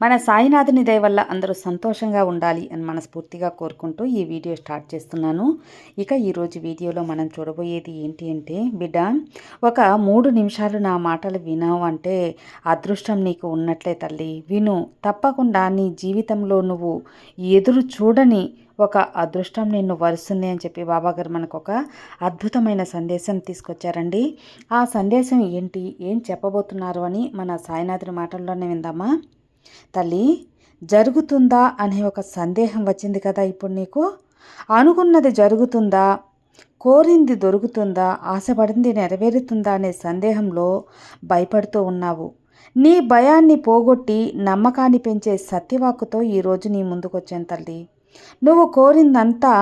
మన సాయినాథుని దయ వల్ల అందరూ సంతోషంగా ఉండాలి అని మనస్ఫూర్తిగా కోరుకుంటూ ఈ వీడియో స్టార్ట్ చేస్తున్నాను. ఇక ఈరోజు వీడియోలో మనం చూడబోయేది ఏంటి అంటే బిడ్డ ఒక మూడు నిమిషాలు నా మాటలు వినావు అంటే అదృష్టం నీకు ఉన్నట్లే తల్లి. విను తప్పకుండా నీ జీవితంలో నువ్వు ఎదురు చూడని ఒక అదృష్టం నిన్ను వరుస్తుంది అని చెప్పి బాబాగారు మనకు ఒక అద్భుతమైన సందేశం తీసుకొచ్చారండి. ఆ సందేశం ఏంటి ఏం చెప్పబోతున్నారు అని మన సాయినాథుని మాటల్లోనే విందామా? తల్లి జరుగుతుందా అనే ఒక సందేహం వచ్చింది కదా ఇప్పుడు నీకు? అనుకున్నది జరుగుతుందా? కోరింది దొరుకుతుందా? ఆశపడింది నెరవేరుతుందా అనే సందేహంలో భయపడుతూ ఉన్నావు. నీ భయాన్ని పోగొట్టి నమ్మకాన్ని పెంచే సత్యవాక్కుతో ఈరోజు నీ ముందుకొచ్చాను తల్లి. నువ్వు కోరిందంతా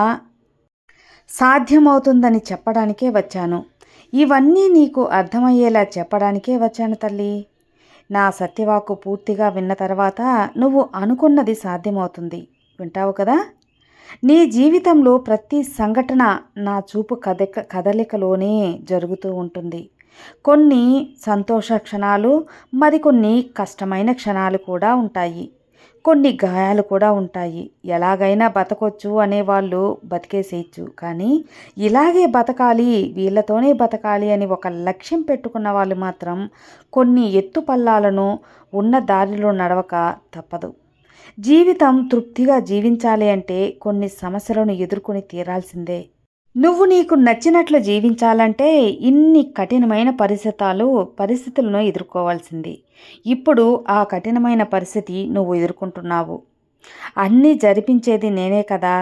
సాధ్యమవుతుందని చెప్పడానికే వచ్చాను. ఇవన్నీ నీకు అర్థమయ్యేలా చెప్పడానికే వచ్చాను తల్లి. నా సత్యవాకు పూర్తిగా విన్న తర్వాత నువ్వు అనుకున్నది సాధ్యమవుతుంది. వింటావు కదా? నీ జీవితంలో ప్రతి సంఘటన నా చూపు కదలిక కదలికలోనే జరుగుతూ ఉంటుంది. కొన్ని సంతోష క్షణాలు మరికొన్ని కష్టమైన క్షణాలు కూడా ఉంటాయి. కొన్ని గాయాలు కూడా ఉంటాయి. ఎలాగైనా బతకొచ్చు అనేవాళ్ళు బతికేసేయచ్చు. కానీ ఇలాగే బతకాలి వీళ్ళతోనే బతకాలి అని ఒక లక్ష్యం పెట్టుకున్న వాళ్ళు మాత్రం కొన్ని ఎత్తు పల్లాలను ఉన్న దారిలో నడవక తప్పదు. జీవితం తృప్తిగా జీవించాలి అంటే కొన్ని సమస్యలను ఎదుర్కొని తీరాల్సిందే. నువ్వు నీకు నచ్చినట్లు జీవించాలంటే ఇన్ని కఠినమైన పరిస్థితులు పరిస్థితులను ఎదుర్కోవాల్సింది. ఇప్పుడు ఆ కఠినమైన పరిస్థితి నువ్వు ఎదుర్కొంటున్నావు. అన్నీ జరిపించేది నేనే కదా.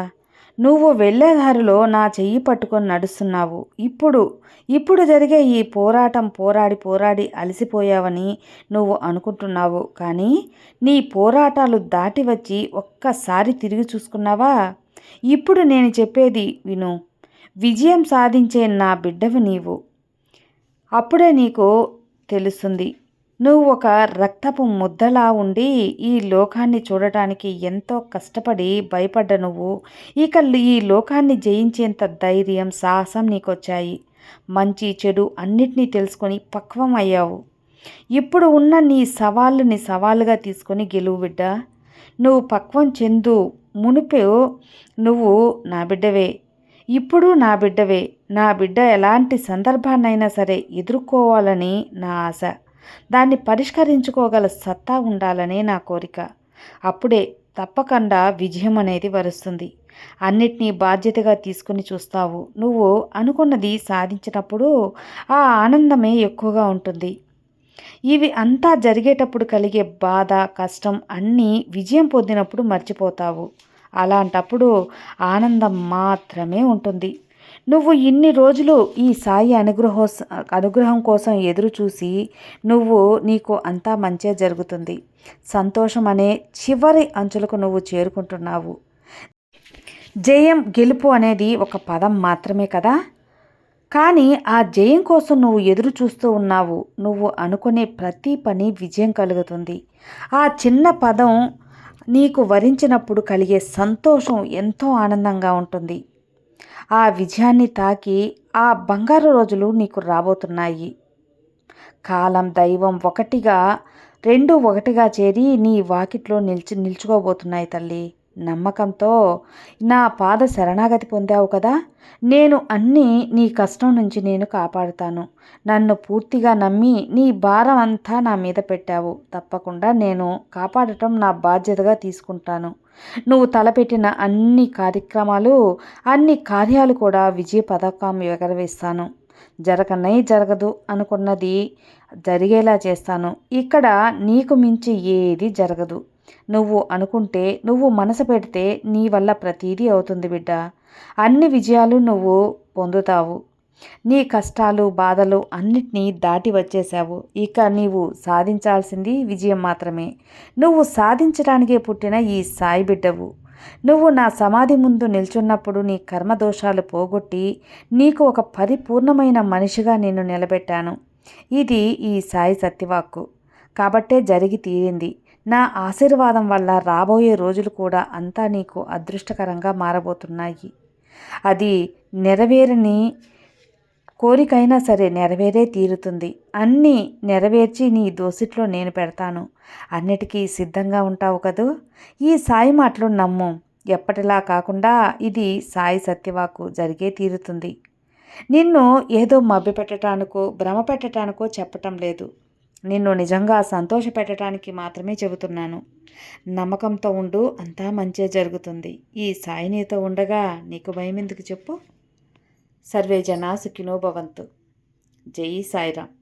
నువ్వు వెళ్ళే దారిలో నా చెయ్యి పట్టుకొని నడుస్తున్నావు. ఇప్పుడు ఇప్పుడు జరిగే ఈ పోరాటం పోరాడి పోరాడి అలసిపోయావని నువ్వు అనుకుంటున్నావు. కానీ నీ పోరాటాలు దాటి వచ్చి ఒక్కసారి తిరిగి చూసుకున్నావా? ఇప్పుడు నేను చెప్పేది విను. విజయం సాధించే నా బిడ్డవు నీవు. అప్పుడే నీకు తెలుస్తుంది నువ్వు ఒక రక్తపు ముద్దలా ఉండి ఈ లోకాన్ని చూడటానికి ఎంతో కష్టపడి భయపడ్డ నువ్వు. ఇక ఈ లోకాన్ని జయించేంత ధైర్యం సాహసం నీకొచ్చాయి. మంచి చెడు అన్నిటినీ తెలుసుకొని పక్వం అయ్యావు. ఇప్పుడు ఉన్న నీ సవాళ్ళని సవాలుగా తీసుకొని గెలువు బిడ్డ. నువ్వు పక్వం చెందు మునుపు నువ్వు నా బిడ్డవే. ఇప్పుడు నా బిడ్డవే నా బిడ్డ ఎలాంటి సందర్భాన్నైనా సరే ఎదుర్కోవాలని నా ఆశ. దాన్ని పరిష్కరించుకోగల సత్తా ఉండాలనే నా కోరిక. అప్పుడే తప్పకుండా విజయం అనేది వరుస్తుంది. అన్నిటినీ బాధ్యతగా తీసుకుని చూస్తావు. నువ్వు అనుకున్నది సాధించినప్పుడు ఆ ఆనందమే ఎక్కువగా ఉంటుంది. ఇవి అంతా జరిగేటప్పుడు కలిగే బాధ కష్టం అన్నీ విజయం పొందినప్పుడు మర్చిపోతావు. అలాంటప్పుడు ఆనందం మాత్రమే ఉంటుంది. నువ్వు ఇన్ని రోజులు ఈ సాయి అనుగ్రహో అనుగ్రహం కోసం ఎదురు చూసి నువ్వు నీకు అంతా మంచే జరుగుతుంది. సంతోషం అనే చివరి అంచులకు నువ్వు చేరుకుంటున్నావు. జయం గెలుపు అనేది ఒక పదం మాత్రమే కదా? కానీ ఆ జయం కోసం నువ్వు ఎదురు చూస్తూ ఉన్నావు. నువ్వు అనుకునే ప్రతి పని విజయం కలుగుతుంది. ఆ చిన్న పదం నీకు వరించినప్పుడు కలిగే సంతోషం ఎంతో ఆనందంగా ఉంటుంది. ఆ విజయాన్ని తాకి ఆ బంగారు రోజులు నీకు రాబోతున్నాయి. కాలం దైవం ఒకటిగా రెండు ఒకటిగా చేరి నీ వాకిట్లో నిల్చి నిల్చుకోబోతున్నాయి తల్లి. నమ్మకంతో నా పాద శరణాగతి పొందావు కదా నేను అన్నీ నీ కష్టం నుంచి నేను కాపాడుతాను. నన్ను పూర్తిగా నమ్మి నీ భారం అంతా నా మీద పెట్టావు. తప్పకుండా నేను కాపాడటం నా బాధ్యతగా తీసుకుంటాను. నువ్వు తలపెట్టిన అన్ని కార్యక్రమాలు అన్ని కార్యాలు కూడా విజయ పథకం ఎగరవేస్తాను. జరగనై జరగదు అనుకున్నది జరిగేలా చేస్తాను. ఇక్కడ నీకు మించి ఏది జరగదు. నువ్వు అనుకుంటే నువ్వు మనసు పెడితే నీ వల్ల ప్రతీదీ అవుతుంది బిడ్డ. అన్ని విజయాలు నువ్వు పొందుతావు. నీ కష్టాలు బాధలు అన్నిటినీ దాటి వచ్చేశావు. ఇక నీవు సాధించాల్సింది విజయం మాత్రమే. నువ్వు సాధించడానికే పుట్టిన ఈ సాయి బిడ్డవు. నువ్వు నా సమాధి ముందు నిల్చున్నప్పుడు నీ కర్మదోషాలు పోగొట్టి నీకు ఒక పరిపూర్ణమైన మనిషిగా నిన్ను నిలబెట్టాను. ఇది ఈ సాయి సత్యవాక్కు. కాబట్టే జరిగి తీరింది. నా ఆశీర్వాదం వల్ల రాబోయే రోజులు కూడా అంతా నీకు అదృష్టకరంగా మారబోతున్నాయి. అది నెరవేరని కోరికైనా సరే నెరవేరే తీరుతుంది. అన్నీ నెరవేర్చి నీ దోసిట్లో నేను పెడతాను. అన్నిటికీ సిద్ధంగా ఉంటావు కదూ? ఈ సాయి మాటలు నమ్ము. ఎప్పటిలా కాకుండా ఇది సాయి సత్యవాకు జరిగే తీరుతుంది. నిన్ను ఏదో మభ్యపెట్టడానికో భ్రమ పెట్టడానికో చెప్పటం లేదు. నిన్ను నిజంగా సంతోషపెట్టడానికి మాత్రమే చెబుతున్నాను. నమ్మకంతో ఉండు అంతా మంచే జరుగుతుంది. ఈ సాయి నీతో ఉండగా నీకు భయం ఎందుకు చెప్పు? సర్వే జనా సుఖినో భవంతు. జై సాయిరామ్.